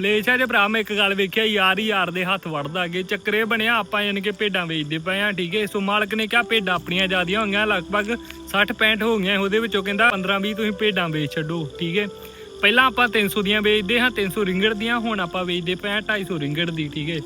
Malaysia ਦੇ ਭਰਾ, ਮੈਂ ਇੱਕ ਗੱਲ ਵੇਖਿਆ, ਯਾਰ ਹੀ ਯਾਰ ਦੇ ਹੱਥ ਵੜਦਾ ਅੱਗੇ। ਚੱਕਰੇ ਬਣਿਆ ਆਪਾਂ, ਯਾਨੀ ਕਿ ਭੇਡਾਂ ਵੇਚਦੇ ਪਏ ਆ, ਠੀਕ ਹੈ? ਸੋ ਮਾਲਕ ਨੇ ਕਿਹਾ, ਭੇਡਾਂ ਆਪਣੀਆਂ ਜਿਆਦੀਆਂ ਹੋਈਆਂ ਲਗਭਗ 60 65 ਹੋ ਗਈਆਂ, ਉਹਦੇ ਵਿੱਚੋਂ ਕਹਿੰਦਾ 15 20 ਤੁਸੀਂ ਭੇਡਾਂ ਵੇਚ ਛੱਡੋ, ਠੀਕ ਹੈ? ਪਹਿਲਾਂ ਆਪਾਂ 300 ਦੀਆਂ ਵੇਚਦੇ ਹਾਂ 300 ਰਿੰਗੜ ਦੀਆਂ, ਹੁਣ ਆਪਾਂ ਵੇਚਦੇ ਪਏ ਆ 250 ਰਿੰਗੜ ਦੀ, ਠੀਕ ਹੈ?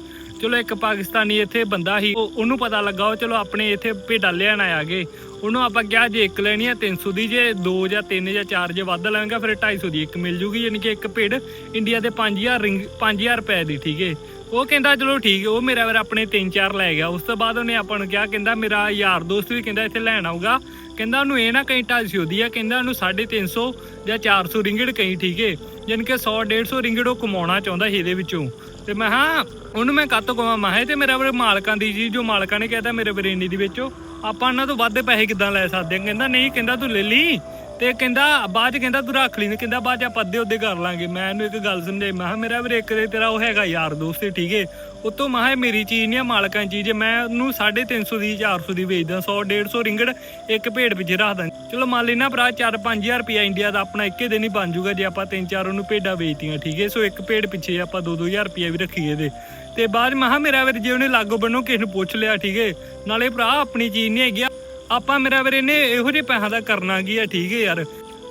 ਚਲੋ ਇੱਕ ਪਾਕਿਸਤਾਨੀ ਇੱਥੇ ਬੰਦਾ ਸੀ ਉਹਨੂੰ ਪਤਾ ਲੱਗਾ, ਉਹ ਚਲੋ ਆਪਣੇ ਇੱਥੇ ਭੇਡਾਂ ਲੈਣ ਆਇਆ ਗਏ ਉਹਨੂੰ ਆਪਾਂ ਕਿਹਾ ਜੇ ਇੱਕ ਲੈਣੀ ਆ 300 ਦੀ, ਜੇ 2 ਜਾਂ 3 ਜਾਂ 4 ਜੇ ਵੱਧ ਲਾਂਗਾ, ਫਿਰ 250 ਦੀ ਇੱਕ ਮਿਲ ਜੂਗੀ, ਯਾਨੀ ਕਿ ਇੱਕ ਭੇਡ ਇੰਡੀਆ ਦੇ 5000 ਰਿੰਗ 5000 ਰੁਪਏ ਦੀ, ਠੀਕ ਹੈ ਉਹ ਕਹਿੰਦਾ, ਚਲੋ ਠੀਕ ਹੈ ਉਹ ਮੇਰਾ ਵੀਰ ਆਪਣੇ 3-4 ਲੈ ਗਿਆ। ਉਸ ਤੋਂ ਬਾਅਦ ਉਹਨੇ ਆਪਾਂ ਨੂੰ ਕਿਹਾ, ਕਹਿੰਦਾ ਮੇਰਾ ਯਾਰ ਦੋਸਤ ਵੀ ਕਹਿੰਦਾ ਇੱਥੇ ਲੈਣ ਆਊਗਾ। ਕਹਿੰਦਾ ਉਹਨੂੰ ਇਹ ਨਾ ਕਹੀਂ 250 ਦੀ ਆ, ਕਹਿੰਦਾ ਉਹਨੂੰ 350 ਜਾਂ 400 ਰਿੰਗੜ ਕਹੀਂ, ਠੀਕ ਹੈ ਯਾਨੀ ਕਿ 100 150 ਰਿੰਗੜ ਉਹ ਕਮਾਉਣਾ ਚਾਹੁੰਦਾ ਸੀ ਇਹਦੇ ਵਿੱਚੋਂ। ਤੇ ਮੈਂ ਹਾਂ, ਉਹਨੂੰ ਮੈਂ ਕੱਤ ਕਵਾਂ, ਮੈਂ ਕਿਹਾ ਤੇ ਮੇਰਾ ਵੀਰੇ ਮਾਲਕਾਂ ਦੀ ਜੀ, ਜੋ ਮਾਲਕਾਂ ਨੇ ਕਹਿਤਾ ਮੇਰੇ ਬਰੇਨੀ ਦੀ ਵਿੱਚੋਂ, ਆਪਾਂ ਉਹਨਾਂ ਤੋਂ ਵੱਧ ਪੈਸੇ ਕਿੱਦਾਂ ਲੈ ਸਕਦੇ ਹਾਂ ਕਹਿੰਦਾ ਨਹੀਂ, ਕਹਿੰਦਾ ਤੂੰ ਲੈ ਲਈ। ਤੇ ਕਹਿੰਦਾ, ਬਾਅਦ ਚ ਕਹਿੰਦਾ ਤੂੰ ਰੱਖ ਲਈ ਕਹਿੰਦਾ ਬਾਅਦ ਚ ਆਪਾਂ ਅੱਧੇ ਉੱਦੇ ਕਰ ਲਾਂਗੇ। ਮੈਂ ਇਹਨੂੰ ਇੱਕ ਗੱਲ ਸਮਝਾਈ, ਮੈਂ ਕਿਹਾ ਮੇਰਾ ਵੀਰੇ ਇੱਕ ਦੇ ਤੇਰਾ ਉਹ ਹੈਗਾ ਯਾਰ ਦੋਸਤ ਠੀਕ ਹੈ ਉਤੋਂ ਮੈਂ ਕਿਹਾ ਮੇਰੀ ਚੀਜ਼ ਨਹੀਂ ਆ, ਮਾਲਕਾਂ ਦੀ ਚੀਜ਼ ਹੈ ਮੈਂ ਉਹਨੂੰ 350 ਦੀ 400 ਦੀ ਵੇਚਦਾ 100 150 ਰਿੰਗੜ ਇੱਕ ਭੇਡ ਪਿੱਛੇ ਰੱਖਦਾ। ਚਲੋ ਮੰਨ ਲੈਣਾ ਭਰਾ 4-5000 ਰੁਪਇਆ ਇੰਡੀਆ ਦਾ ਆਪਣਾ ਇੱਕੇ ਦਿਨ ਹੀ ਬਣ ਜਾਊਗਾ, ਜੇ ਆਪਾਂ ਤਿੰਨ ਚਾਰ ਉਹਨੂੰ ਭੇਡਾਂ ਵੇਚਤੀਆਂ, ਠੀਕ ਹੈ ਸੋ ਇੱਕ ਭੇਡ ਪਿੱਛੇ ਆਪਾਂ 2-2000 ਰੁਪਇਆ ਵੀ ਰੱਖੀਏ ਇਹਦੇ। ਤੇ ਬਾਅਦ 'ਚ ਮੇਰਾ ਵੀਰ ਜੇ ਉਹਨੇ ਲਾਗੋ ਬੰਨੋ ਕਿਸੇ ਨੂੰ ਪੁੱਛ ਲਿਆ, ਠੀਕ ਹੈ ਨਾਲੇ ਭਰਾ, ਆਪਣੀ ਚੀਜ਼ ਨਹੀਂ ਹੈਗੀ। ਆਪਾਂ ਮੇਰਾ ਵੀਰ ਇਹਨੇ ਇਹੋ ਜਿਹੇ ਪੈਸਾ ਦਾ ਕਰਨਾ ਕੀ ਆ, ਠੀਕ ਹੈ ਯਾਰ।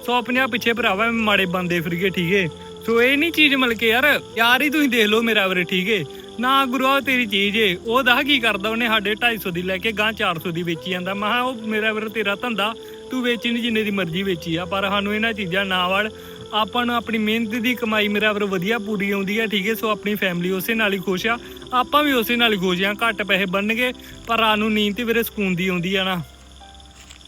150 ਪਿੱਛੇ ਭਰਾਵਾ ਮਾੜੇ ਬੰਦੇ ਫਿਰਗੇ, ਠੀਕ ਹੈ ਸੋ ਇਹ ਨਹੀਂ ਚੀਜ਼ ਮਿਲ ਕੇ ਯਾਰ ਯਾਰ ਹੀ ਤੁਸੀਂ ਦੇਖ ਲਓ ਮੇਰਾ ਵੀਰ, ਠੀਕ ਹੈ ਨਾ ਗੁਰੂਆ ਤੇਰੀ ਚੀਜ਼ ਏ। ਉਹ ਦੱਸ ਕੀ ਕਰਦਾ, ਉਹਨੇ ਸਾਡੇ 250 ਦੀ ਲੈ ਕੇ ਗਾਂ 400 ਦੀ ਵੇਚੀ ਜਾਂਦਾ। ਮੈਂ ਕਿਹਾ, ਉਹ ਮੇਰਾ ਵੀਰ ਤੇਰਾ ਧੰਦਾ, ਤੂੰ ਵੇਚੀ ਨਹੀਂ ਜਿੰਨੇ ਦੀ ਮਰਜ਼ੀ ਵੇਚੀ ਆ। ਪਰ ਸਾਨੂੰ ਇਹਨਾਂ ਚੀਜ਼ਾਂ ਨਾ ਵੜ ਆਪਾਂ ਨੂੰ ਆਪਣੀ ਮਿਹਨਤ ਦੀ ਕਮਾਈ ਮੇਰਾ ਵੀਰ ਵਧੀਆ ਪੂਰੀ ਆਉਂਦੀ ਹੈ, ਠੀਕ ਹੈ? ਸੋ ਆਪਣੀ ਫੈਮਿਲੀ ਉਸੇ ਨਾਲ ਹੀ ਖੁਸ਼ ਆ। ਆਪਾਂ ਵੀ ਉਸੇ ਨਾਲ ਹੀ ਖੁਸ਼ ਆ, ਘੱਟ ਪੈਸੇ ਬਣਨਗੇ, ਪਰ ਸਾਨੂੰ ਨੀਂਦ ਤੇ ਵੀਰੇ ਸਕੂਨ ਦੀ ਆਉਂਦੀ ਆ ਨਾ।